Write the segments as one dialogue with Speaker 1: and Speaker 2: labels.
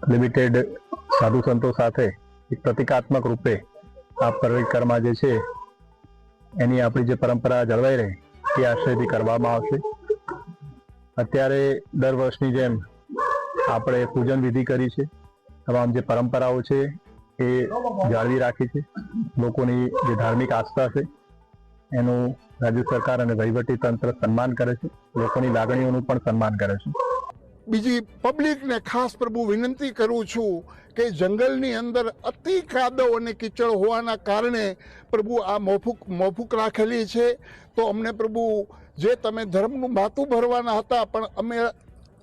Speaker 1: Limited સાધુ સંતો સાથે એક પ્રતિકાત્મક રૂપે આ પરિક્રમા જે છે, એની આપણી જે પરંપરા જળવાઈ રહે, એ આશ્રયથી કરવામાં આવશે. અત્યારે દર વર્ષની જેમ આપણે પૂજન વિધિ કરી છે. તમામ જે પરંપરાઓ છે, એ જાળવી રાખી છે. લોકોની જે ધાર્મિક આસ્થા છે, એનું રાજ્ય સરકાર અને વહીવટી તંત્ર સન્માન કરે છે. લોકોની લાગણીઓનું પણ સન્માન કરે છે.
Speaker 2: બીજી પબ્લિકને ખાસ પ્રભુ વિનંતી કરું છું કે જંગલની અંદર અતિ કાદવ અને કીચડ હોવાના કારણે પ્રભુ આ મોફુક મોફુક રાખેલી છે. તો અમને પ્રભુ, જે તમે ધર્મનું માથું ભરવાના હતા, પણ અમે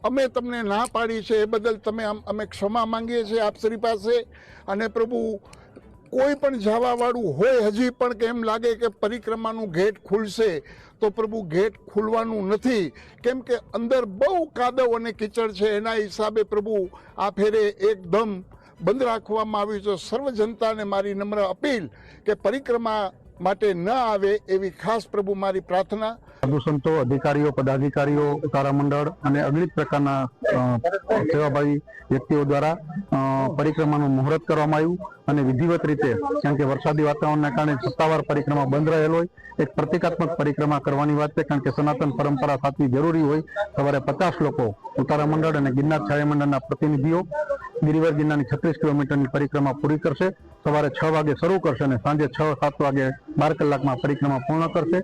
Speaker 2: અમે તમને ના પાડી છે, એ બદલ તમે અમે ક્ષમા માંગીએ છીએ આપ પાસે. અને પ્રભુ કોઈ પણ જવાવાળું હોય, હજી પણ કે એમ લાગે કે પરિક્રમાનું ગેટ ખુલશે, તો પ્રભુ ગેટ ખુલવાનું નથી. કેમ કે અંદર બહુ કાદવ અને કીચડ છે, એના હિસાબે પ્રભુ આ ફેરે એકદમ બંધ રાખવામાં આવ્યું છે. સર્વ જનતાને મારી નમ્ર અપીલ કે પરિક્રમા માટે ન આવે એવી ખાસ પ્રભુ મારી પ્રાર્થના.
Speaker 3: સાધુ સંતો, અધિકારીઓ, પદાધિકારીઓ તારામંડળ અને અગણિત પ્રકારના સેવાભાવી વ્યક્તિઓ દ્વારા પરિક્રમાનું મુહૂર્ત કરવામાં આવ્યું અને વિધિવત રીતે, કારણ કે વરસાદી વાતાવરણના કારણે સત્તાવાર પરિક્રમા બંધ રહેલ હોય, એક પ્રતિકાત્મક પરિક્રમા કરવાની વાત છે, કારણ કે સનાતન પરંપરા સાચવી જરૂરી હોય, સવારે પચાસ લોકો ઉતારા મંડળ અને ગિરનાર છાયા મંડળના પ્રતિનિધિઓ, ગિરિવર ગિરનારની છત્રીસ કિલોમીટરની પરિક્રમા પૂરી કરશે સવારે છ વાગે શરૂ કરશે અને સાંજે છ, સાત વાગે બાર કલાકમાં પરિક્રમા પૂર્ણ કરશે.